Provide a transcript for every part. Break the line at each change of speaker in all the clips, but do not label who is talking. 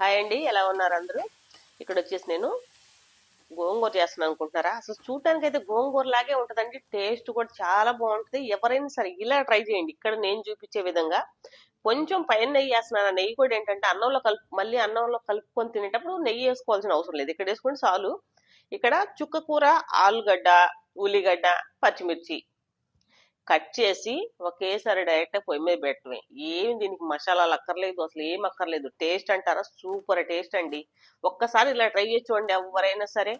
Hi అండి ఎలా ఉన్నారు అందరూ? ఇక్కడ వచ్చేసి నేను గోంగూర చేస్తున్నాను అనుకుంటున్నారా? అసలు చూడటానికి అయితే గోంగూర లాగే ఉంటుందండి టేస్ట్ కూడా చాలా బాగుంటుంది. ఎవరైనా సరే ఇలా ట్రై చేయండి ఇక్కడ నేను చూపించే విధంగా. కొంచెం పైన నెయ్యి వేస్తున్నాను. నెయ్యి కూడా ఏంటంటే అన్నంలో కలుపు మళ్ళీ అన్నంలో కలుపుకొని తినేటప్పుడు నెయ్యి వేసుకోవాల్సిన అవసరం లేదు. ఇక్కడ వేసుకుంటే చాలు. ఇక్కడ చుక్క కూర ఆలుగడ్డ ఉల్లిగడ్డ పచ్చిమిర్చి కట్ చేసి ఒకేసారి డైరెక్ట్ పొయ్యి మీద పెట్టడమే. ఏమి దీనికి మసాలాలు అక్కర్లేదు అసలు ఏం అక్కర్లేదు. టేస్ట్ అంటారా? సూపర్ టేస్ట్ అండి. ఒక్కసారి ఇలా ట్రై చేసి చూడండి ఎవరైనా సరే.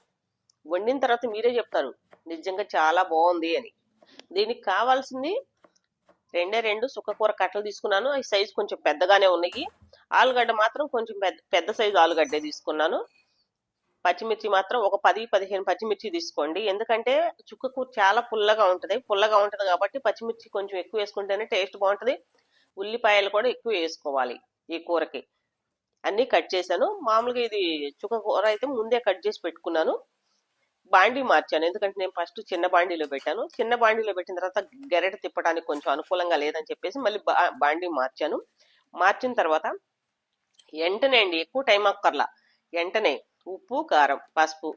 వండిన తర్వాత మీరే చెప్తారు నిజంగా చాలా బాగుంది అని. దీనికి కావాల్సింది రెండే రెండు సుక్కకూర కట్టలు తీసుకున్నాను. ఈ సైజు కొంచెం పెద్దగానే ఉన్నాయి. ఆలుగడ్డ మాత్రం కొంచెం పెద్ద పెద్ద సైజు ఆలుగడ్డే తీసుకున్నాను. పచ్చిమిర్చి మాత్రం ఒక పది పదిహేను పచ్చిమిర్చి తీసుకోండి. ఎందుకంటే చుక్క కూర చాలా పుల్లగా ఉంటుంది. పుల్లగా ఉంటుంది కాబట్టి పచ్చిమిర్చి కొంచెం ఎక్కువ వేసుకుంటేనే టేస్ట్ బాగుంటుంది. ఉల్లిపాయలు కూడా ఎక్కువ వేసుకోవాలి ఈ కూరకి. అన్నీ కట్ చేశాను. మామూలుగా ఇది చుక్క కూర అయితే ముందే కట్ చేసి పెట్టుకున్నాను. బాండీ మార్చాను. ఎందుకంటే నేను ఫస్ట్ చిన్న బాండీలో పెట్టాను. చిన్న బాండీలో పెట్టిన తర్వాత గెరెట తిప్పడానికి కొంచెం అనుకూలంగా లేదని చెప్పేసి మళ్ళీ బా- బాండీ మార్చాను. మార్చిన తర్వాత వెంటనే అండి ఎక్కువ టైం అక్కర్లా వెంటనే ఉప్పు కారం పసుపు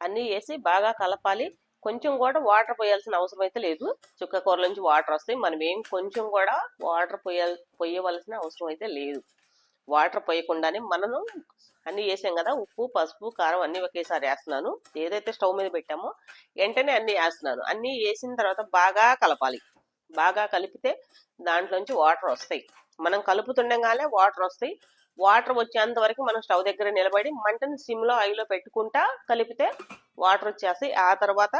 అన్నీ వేసి బాగా కలపాలి. కొంచెం కూడా వాటర్ పోయాల్సిన అవసరం అయితే లేదు. చుక్క కూర నుంచి వాటర్ వస్తాయి. మనం ఏం కొంచెం కూడా వాటర్ పోయాల్ పోయవలసిన అవసరం అయితే లేదు. వాటర్ పోయకుండానే మనము అన్నీ వేసాం కదా ఉప్పు పసుపు కారం అన్నీ ఒకేసారి వేస్తున్నాను. ఏదైతే స్టవ్ మీద పెట్టామో వెంటనే అన్నీ వేస్తున్నాను. అన్నీ వేసిన తర్వాత బాగా కలపాలి. బాగా కలిపితే దాంట్లోంచి వాటర్ వస్తాయి. మనం కలుపుతుండగానే వాటర్ వస్తాయి. వాటర్ వచ్చేంత వరకు మనం స్టవ్ దగ్గర నిలబడి మంటను సిమ్లో ఐలో పెట్టుకుంటా కలిపితే వాటర్ వచ్చేస్తాయి. ఆ తర్వాత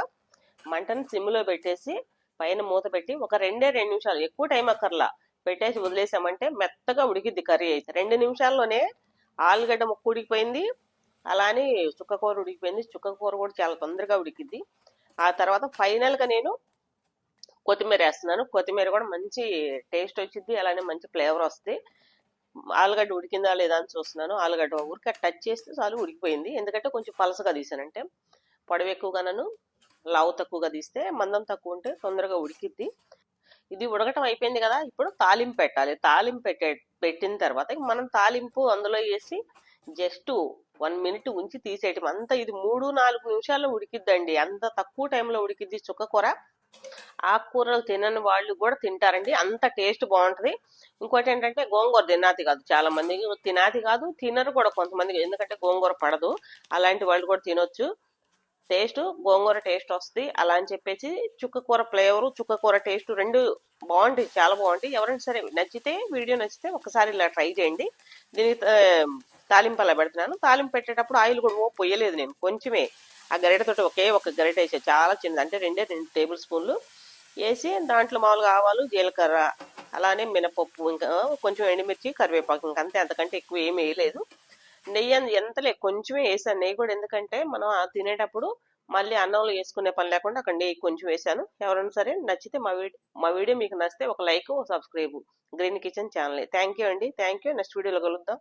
మంటను సిమ్లో పెట్టేసి పైన మూత పెట్టి ఒక రెండే రెండు నిమిషాలు ఎక్కువ టైం అక్కర్లా. పెట్టేసి వదిలేసామంటే మెత్తగా ఉడికిద్ది కర్రీ అయితే. రెండు నిమిషాల్లోనే ఆలుగడ్డ ముక్క ఉడికిపోయింది. అలానే చుక్కకూర ఉడికిపోయింది. చుక్కకూర కూడా చాలా తొందరగా ఉడికిద్ది. ఆ తర్వాత ఫైనల్గా నేను కొత్తిమీర వేస్తున్నాను. కొత్తిమీర కూడా మంచి టేస్ట్ వచ్చింది అలానే మంచి ఫ్లేవర్ వస్తుంది. ఆలుగడ్డ ఉడికిందా లేదా అని చూస్తున్నాను. ఆలుగడ్డ ఊరికే టచ్ చేస్తే చాలు ఉడికిపోయింది. ఎందుకంటే కొంచెం పలసగా తీసానంటే పొడవు ఎక్కువగానను లావు తక్కువగా తీస్తే మందం తక్కువ ఉంటే తొందరగా ఉడికిద్ది. ఇది ఉడకటం అయిపోయింది కదా ఇప్పుడు తాలింపు పెట్టాలి. తాలింపు పెట్టే పెట్టిన తర్వాత మనం తాలింపు అందులో వేసి జస్ట్ వన్ మినిట్ ఉంచి తీసేయటం. అంత ఇది మూడు నాలుగు నిమిషాల్లో ఉడికిద్దండి. అంత తక్కువ టైంలో ఉడికిద్ది చుక్క కూర. ఆకుకూరలు తినని వాళ్ళు కూడా తింటారండి. అంత టేస్ట్ బాగుంటుంది. ఇంకోటి ఏంటంటే గోంగూర తినాది కాదు. చాలా మందికి తినాది కాదు తినరు కూడా కొంతమందికి ఎందుకంటే గోంగూర పడదు. అలాంటి వాళ్ళు కూడా తినొచ్చు. టేస్ట్ గోంగూర టేస్ట్ వస్తుంది. అలా అని చెప్పేసి చుక్కకూర ఫ్లేవర్ చుక్కకూర టేస్ట్ రెండు బాగుంటాయి. చాలా బాగుంటాయి. ఎవరైనా సరే నచ్చితే వీడియో నచ్చితే ఒకసారి ఇలా ట్రై చేయండి. దీనికి తాలింపు అలా పెడుతున్నాను. తాలింపు పెట్టేటప్పుడు ఆయిల్ కూడా పోయలేదు పొయ్యలేదు నేను. కొంచెమే. ఆ గరిటెతోటి ఒకే ఒక గరిట వేసే. చాలా చిన్నది. అంటే రెండే రెండు టేబుల్ స్పూన్లు. వేసి దాంట్లో మామూలుగా ఆవాలు జీలకర్ర అలానే మినపప్పు ఇంకా కొంచెం ఎండుమిర్చి కరివేపాకు ఇంకా అంతే. అంతకంటే ఎక్కువ ఏమి వేయలేదు. నెయ్యి అని ఎంతలే కొంచెమే వేసాను. నెయ్యి కూడా ఎందుకంటే మనం తినేటప్పుడు మళ్ళీ అన్నంలో వేసుకునే పని లేకుండా అక్కడ నెయ్యి కొంచెం వేసాను. ఎవరైనా సరే నచ్చితే మా వీడియో మా వీడియో మీకు నచ్చితే ఒక like subscribe. Green kitchen channel. Thank you అండి. థ్యాంక్ యూ నెక్స్ట్ వీడియోలో కలుద్దాం.